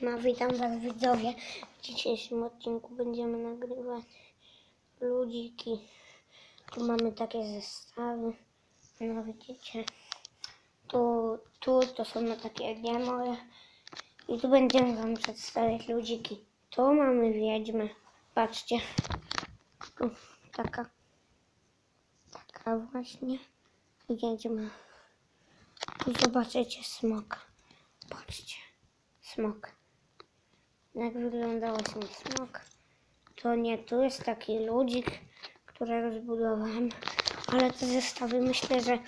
Siema, witam was widzowie. W dzisiejszym odcinku będziemy nagrywać ludziki. Tu mamy takie zestawy. No widzicie. Tu, tu to są na takie moje. I tu będziemy wam przedstawiać ludziki. Tu mamy wiedźmę. Patrzcie. Tu taka. Taka właśnie wiedźma. Tu zobaczycie smoka. Patrzcie. Smok. Jak wyglądał ten smok? To nie, tu jest taki ludzik, którego zbudowałem. Ale te zestawy myślę, że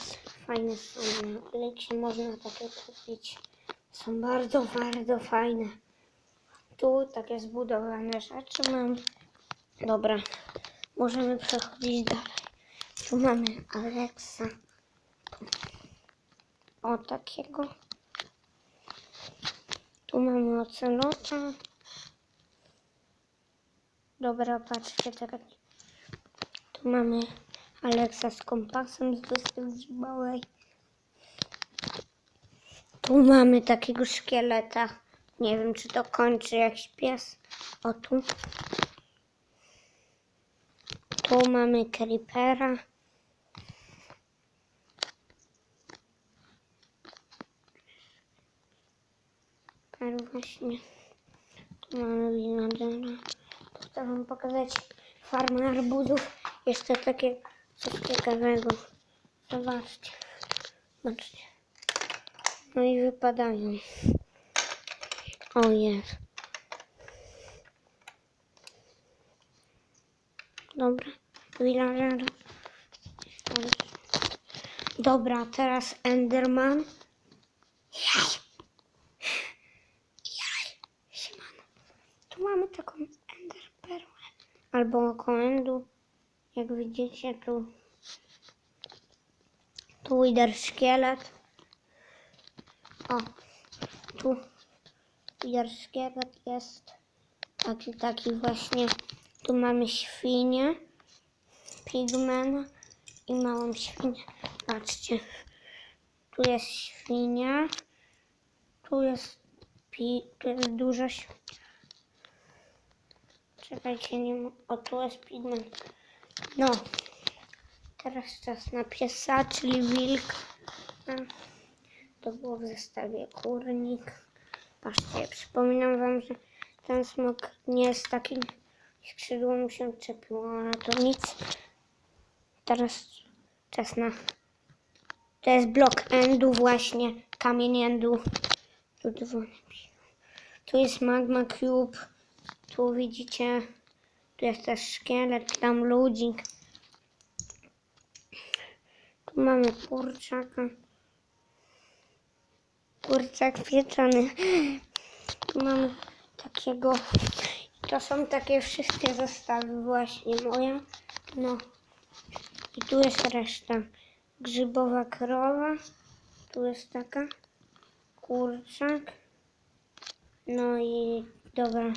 fajne są. Na Lecie można takie kupić. Są bardzo, bardzo fajne. Tu takie zbudowane rzeczy mam. Dobra, możemy przechodzić dalej. Tu mamy Alexa. O takiego. Tu mamy ocelota. Dobra, patrzcie teraz. Tu mamy Alexa z kompasem z wyspy małej. Tu mamy takiego szkieleta. Nie wiem, czy to kończy jakiś pies. O tu. Tu mamy creepera. Tak właśnie. Tu mamy winogronę. Chcę wam pokazać farmę arbuzów. Jeszcze takie coś ciekawego. Zobaczcie. Zobaczcie. No i wypadają. O jest. Dobra. Villager. Dobra, teraz Enderman. Jaj. Siemano. Tu mamy taką. Albo komendu. Jak widzicie tu. Tu lider szkielet. O. Tu lider szkielet jest. Taki, taki właśnie. Tu mamy świnię. Pigmena. I małą świnię. Patrzcie. Tu jest świnia. Tu jest pi, tu jest duża świnia. Czekajcie, nie ma... O, tu jest. No. Teraz czas na piesa, czyli wilk. To było w zestawie kurnik. Patrzcie, przypominam wam, że ten smok nie jest taki... Skrzydło mu się czepiło, ale to nic. Teraz czas na... To jest blok endu właśnie, kamień endu. Tu dzwonię. Tu jest magma cube. Tu widzicie, tu jest też szkielet, tam ludzik. Tu mamy kurczaka. Kurczak pieczony. Tu mamy takiego. To są takie wszystkie zestawy właśnie moje. No. I tu jest reszta. Grzybowa krowa. Tu jest taka. Kurczak. No i dobra.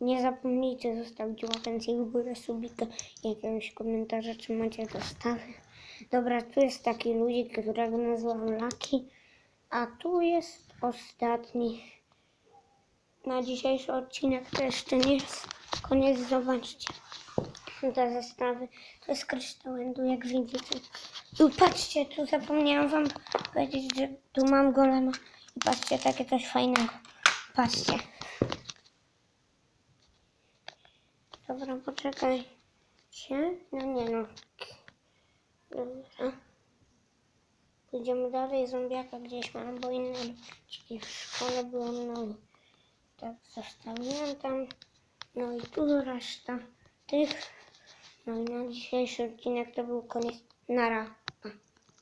Nie zapomnijcie zostawić łapenki w górę, subika, jakiegoś komentarza, czy macie zestawy. Dobra, tu jest taki ludzik, którego nazwałam Laki, a tu jest ostatni. Na dzisiejszy odcinek to jeszcze nie jest koniec, zobaczcie. Te zestawy, to jest kryształ endu, jak widzicie. I patrzcie, tu zapomniałam wam powiedzieć, że tu mam golema. I patrzcie, takie coś fajnego. Patrzcie. Dobra, poczekajcie. No nie no. Dobra. Pójdziemy dalej. Zombiaka gdzieś mam, bo inne czyli w szkole byłem, no i tak zostawiłem tam. No i tu reszta tych. No i na dzisiejszy odcinek to był koniec. Nara.